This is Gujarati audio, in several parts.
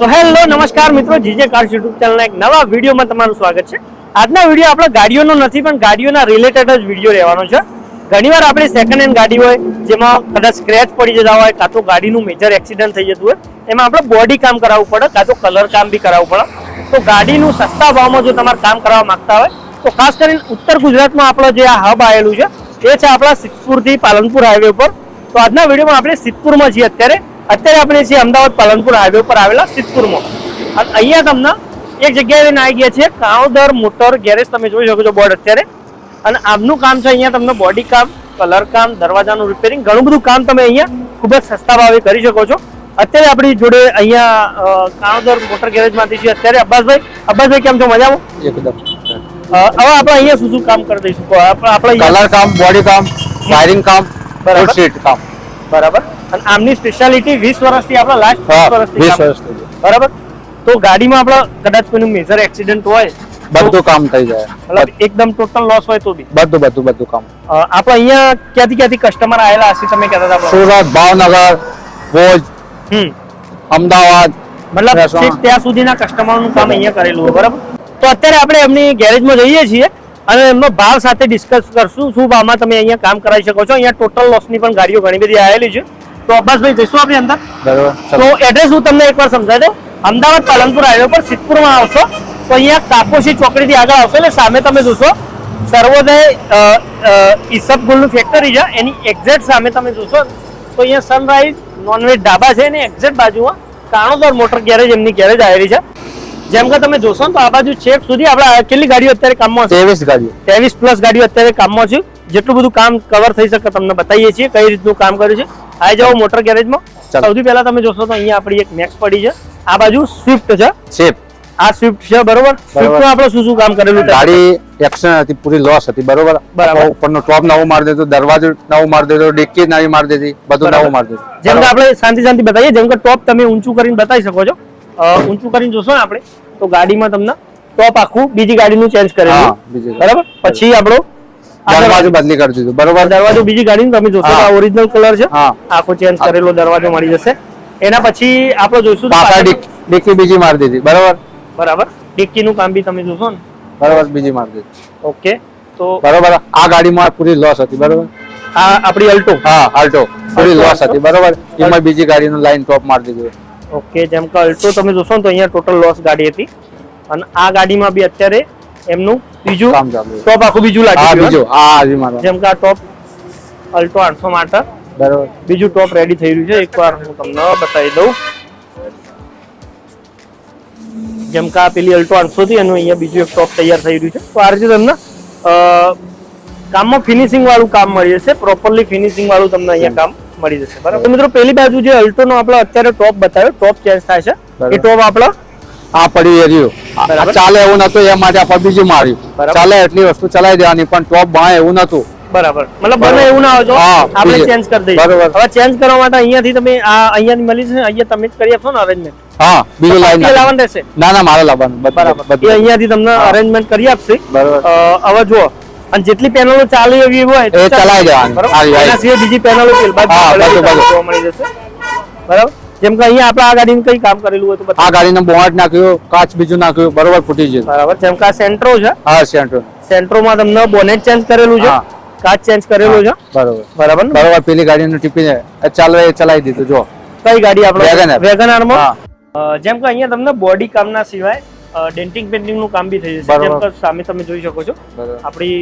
તો હેલો, નમસ્કાર મિત્રો, જીજે કાર્સ યુટ્યુબ ચેનલના એક નવા વિડીયોમાં તમારું સ્વાગત છે. આજના વીડિયો આપણા ગાડીઓનો નથી, પણ ગાડીઓના રિલેટેડ જ વીડિયો રહેવાનો છે. ઘણીવાર આપણી સેકન્ડ હેન્ડ ગાડી હોય, જેમાં કદાચ સ્ક્રેચ પડી જતા હોય, કાં તો ગાડીનું મેજર એક્સિડન્ટ થઈ જતું હોય, એમાં આપણે બોડી કામ કરાવવું પડે, કાં તો કલર કામ બી કરાવવું પડે. તો ગાડીનું સસ્તા ભાવમાં જો તમારે કામ કરાવવા માંગતા હોય, તો ખાસ કરીને ઉત્તર ગુજરાતમાં આપણો જે આ હબ આવેલું છે, એ છે આપણા સિદ્ધપુરથી પાલનપુર હાઈવે ઉપર. તો આજના વિડીયોમાં આપણે સિદ્ધપુરમાં છીએ અત્યારે. અત્યારે આપણે છીએ અમદાવાદ પાલનપુર હાઈવે ઉપર આવેલા સિદ્ધપુરમાં. અને અહીંયા તમને એક જગ્યાએ લઈને આવી ગયા છે કાવદર મોટર ગેરેજ તમે જોઈ શકો છો બોર્ડ અત્યારે. અને આમનું કામ છે અહીંયા તમને બોડી કામ કલર કામ દરવાજાનું રિપેરિંગ ઘણું બધું કામ તમે અહીંયા ખૂબ જ સસ્તા ભાવે કરી શકો છો. અત્યારે આપણી જોડે અહીંયા કાવદર મોટર ગેરેજમાંથી છે અત્યારે અબ્બાસભાઈ અબ્બાસભાઈ કેમ છો? મજામાં? એકદમ. હવે આપણે અહીંયા શું શું કામ કરી દઈશું. આપણે કલર કામ બોડી કામ વાયરિંગ કામ બરાબર. સીટ કામ બરાબર. અને આમની સ્પેશિયાલિટી વીસ વર્ષથી આપણા લાસ્ટ વીસ વર્ષથી બરાબર? તો ગાડીમાં આપણે કદાચ કોઈનું મેજર એક્સિડન્ટ હોય બધું કામ થઈ જાય. મતલબ એકદમ ટોટલ લોસ હોય તો બી. બધું બધું બધું કામ. આપણે અહીંયા ક્યાંથી ક્યાંથી કસ્ટમર આવેલા હશે તમે કહેતા હતા સુરત ભાવનગર ભોજ હમ. અમદાવાદ મતલબ. ત્યાં સુધીના કસ્ટમરનું કામ અહીંયા કરેલું હોય બરાબર? તો અત્યારે આપણે એમની ગેરેજમાં જઈએ છીએ અને એમનો ભાવ સાથે ડિસ્કસ કરશું શું ભાવમાં તમે અહીંયા કામ કરાવી શકો છો. અહીંયા ટોટલ લોસની પણ ગાડીઓ ઘણી બધી આવેલી છે. તો અબ્બાસભાઈ જઈશું આપણે અંદર? બરોબર તો. એડ્રેસ હું તમને એકવાર સમજાવી દઉં. અમદાવાદ પાલનપુર હાઈવે પર સિદ્ધપુરમાં આવશો. તો અહીંયા કાપોશી ચોકડીથી આગળ આવશો એટલે સામે તમે જોશો સર્વોદય અ, અ, ઈસબ ગુલનું ફેક્ટરી છે. એની એક્ઝેક્ટ સામે તમે જોશો. તો અહીંયા સનરાઈઝ નોનવેજ ઢાબા છે એની એક્ઝેક્ટ બાજુમાં કાણોદર મોટર ગેરેજ એમની ગેરેજ આવેલી છે. જેમ કે તમે જોશો ને તો આ બાજુ છેક સુધી આપણે કેટલી ગાડીઓ અત્યારે કામમાં છે? ત્રેવીસ ગાડીઓ. ત્રેવીસ પ્લસ ગાડીઓ અત્યારે કામમાં છે. જેટલું બધું કામ કવર થઈ શકે તમને બતાવીએ છીએ કઈ રીતનું કામ કર્યું છે. આવી જાઓ મોટર ગેરેજમાં સૌથી પહેલા તમે જોશો તો અહીંયા આપણી એક નેક્સ પડી છે. આ બાજુ સ્વિફ્ટ છે. શેપ આ સ્વિફ્ટ છે બરોબર? સ્વિફ્ટમાં આપણે શું શું કામ કરેલું ગાડી એક્શન હતી પૂરી લોસ હતી બરોબર? બરાબર. ઉપરનો ટોપ નવો મારી દેતો દરવાજો નવો મારી દેતો ડિક્કી નવી મારી દેતી બધું. નવું મારી દેતું જેમ કે આપણે શાંતિ શાંતિ બતાવીએ જેમ કે ટોપ તમે ઊંચું કરીને બતાવી શકો છો. ઊંચું કરીને જોશો ને આપણે તો ગાડીમાં તમને ટોપ આખું બીજી ગાડીનું ચેન્જ કરેલું. બરાબર? પછી આપણો દરવાજો બદલી કરી દીધું બરોબર? દરવાજો બીજી ગાડીનો તમે જોશો હા. ઓરિજિનલ કલર છે. આખો ચેન્જ કરેલો દરવાજો મળી જશે. એના પછી આપણે જોઈશું ડિક્કી બીજી મારી દીધી બરોબર? બરાબર? ડિક્કીનું કામ બી તમે જોશો ને. બરોબર બીજી મારી દીધી. ઓકે તો બરોબર આ ગાડીમાં પૂરી લોસ હતી બરોબર? આ આપણી અલ્ટો હા આલ્ટો પૂરી લોસ હતી બરોબર? એમાં બીજી ગાડીનું લાઈન ટોપ મારી દીધું. ઓકે જેમ કે અલ્ટો તમે જોશો ને તો અહીંયા ટોટલ લોસ ગાડી હતી. અને આ ગાડીમાં બી અત્યારે એમનું બીજું કામ ચાલુ. ટોપ આખું બીજું લાગી ગયું બીજું. હા જેમ કે આ ટોપ અલ્ટો આઠસો માટે. બરાબર. બીજું ટોપ રેડી થઈ રહ્યું છે. એકવાર હું તમને બતાવી દઉં. જેમ કે આ પેલી અલ્ટો આઠસો થી એનું અહીંયા બીજું એક ટોપ તૈયાર થઈ રહ્યું છે. તો આ રીતે તમને અ, કામમાં ફિનિશિંગ વાળું કામ મળી જશે. પ્રોપરલી ફિનિશિંગ વાળું તમને અહીંયા કામ મળી જશે. બરાબર? મિત્રો પેલી બાજુ જે અલ્ટો નો આપણે અત્યારે ટોપ બતાવ્યો ટોપ ચેન્જ થાય છે. એ ટોપ આપણો આ પડી રહ્યું. ચાલે એવું નતું એ માટે આપણે બીજું માર્યું. ચાલે એટલી વસ્તુ ચલાવી દેવાની પણ ટોપ બાય એવું નતું. બરાબર. મતલબ બને એવું ના આવજો આપણે ચેન્જ કરી દઈએ. બરાબર. હવે ચેન્જ કરવા માટે અહીંયાથી તમે આ અહીંયાથી મળી જશે અહીંયા તમે જ કરી આપશો ને અરેન્જમેન્ટ હા બીજું લાઈન લાવવાનું રહેશે. ના ના મારે લાવવાનું. બરાબર. અહીંયાથી તમને અરેન્જમેન્ટ કરી આપશે. બરાબર. હવે જુઓ. અને જેટલી પેનલો ચાલી એવી હોય એ ચલાવી દેવાની. એના સિવાય બીજી પેનલો. જોવા મળી જશે. બરાબર? જેમ કે અહીંયા આપણે આ ગાડીને કઈ કામ કરેલું હોય તો આ. ગાડીને બોટ નાખ્યો કાચ બીજું નાખ્યું બરોબર ફૂટી ગયું. બરાબર? જેમ કે આ સેન્ટ્રો છે. હા સેન્ટ્રો. સેન્ટ્રોમાં તમને બોનેટ ચેન્જ કરેલું છે. કાચ ચેન્જ કરેલું છે. બરોબર. બરાબર બરોબર પેલી ગાડીનું ટીપીને ચાલવા એ ચલાવી દીધું જો. કઈ ગાડી આપણે વેગન વેગનારમાં આરમાં જેમ કે અહીંયા તમને બોડી કામના સિવાય ડેન્ટિંગ પેન્ટિંગનું કામ બી થઈ જશે. જેમ કે સામે તમે જોઈ શકો છો. આપણી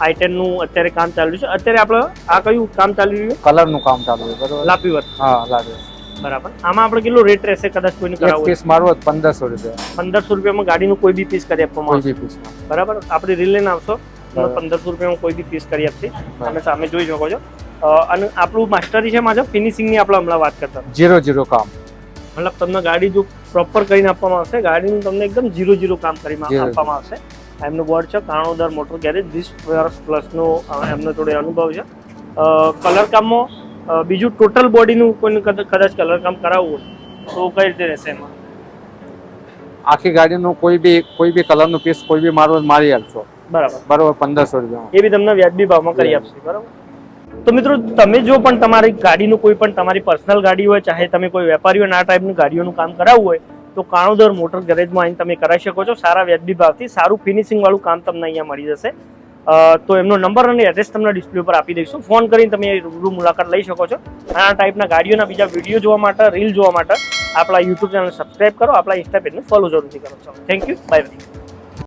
આઈટેનનું અત્યારે કામ ચાલુ છે. અત્યારે આપણે આ કયું કામ ચાલી રહ્યું કલરનું કામ ચાલુ છે બરોબર? લાપી વર્ક હા લાપી બરાબર. આમાં આપણે કેટલું રેટ રહેશે? કદાચ કોઈને કરાવવું પીસ મારવો પંદરસો રૂપિયા. પંદરસો રૂપિયામાં ગાડીનું કોઈ બી પીસ કરી આપવામાં આવશે. બરાબર? આપણે રિલેન આવશો. પંદરસો રૂપિયામાં કોઈ બી પીસ કરી આપશે. તમે સામે જોઈ શકો છો. અને આપણું માસ્ટરી છે માત્ર ફિનિશિંગની આપણે હમણાં વાત કરતા. ઝીરો જીરો કામ. મતલબ તમને ગાડી જો પ્રોપર કરીને આપવામાં આવશે. ગાડીનું તમને એકદમ ઝીરો ઝીરો કામ કરીને. આપવામાં આવશે. એમનું બોર્ડ છે કાણોદર મોટર ગેરેજ વીસ વર્ષ પ્લસનો એમનો જોડે અનુભવ છે. કલર કામમાં બીજું ટોટલ બોડીનું કોઈને કદાચ કદાચ કલર કામ કરાવવું હોય તો કઈ રીતે રહેશે એમાં? આખી ગાડીનું કોઈ બી કોઈ બી કલરનો પીસ કોઈ બી મારો મારી આપશો. બરાબર. બરોબર પંદરસો રૂપિયા એ બી તમને વ્યાજબી ભાવમાં કરી આપશે બરાબર? તો મિત્રો, તમે જો પણ તમારી ગાડીનું કોઈ પણ તમારી પર્સનલ ગાડી હોય, ચાહે તમે કોઈ વેપારીઓને આ ટાઈપની ગાડીઓનું કામ કરાવવું હોય, તો કાણોદર મોટર ગેરેજમાં આવીને તમે કરાવી શકો છો. સારા વ્યાજબી ભાવથી સારું ફિનિશિંગ વાળું કામ તમને અહીંયા મળી જશે. તો એમનો નંબર અને એડ્રેસ તમને ડિસ્પ્લે ઉપર આપી દઈશું. ફોન કરીને તમે રૂબરૂ મુલાકાત લઈ શકો છો. આ ટાઈપના ગાડીઓના બીજા વીડિયો જોવા માટે રીલ જોવા માટે, આપણા યુટ્યુબ ચેનલ સબસ્ક્રાઈબ કરો. આપણા ઇન્સ્ટા પેજને ફોલો જરૂરથી કરો. છો થેન્ક યુ બાય બાય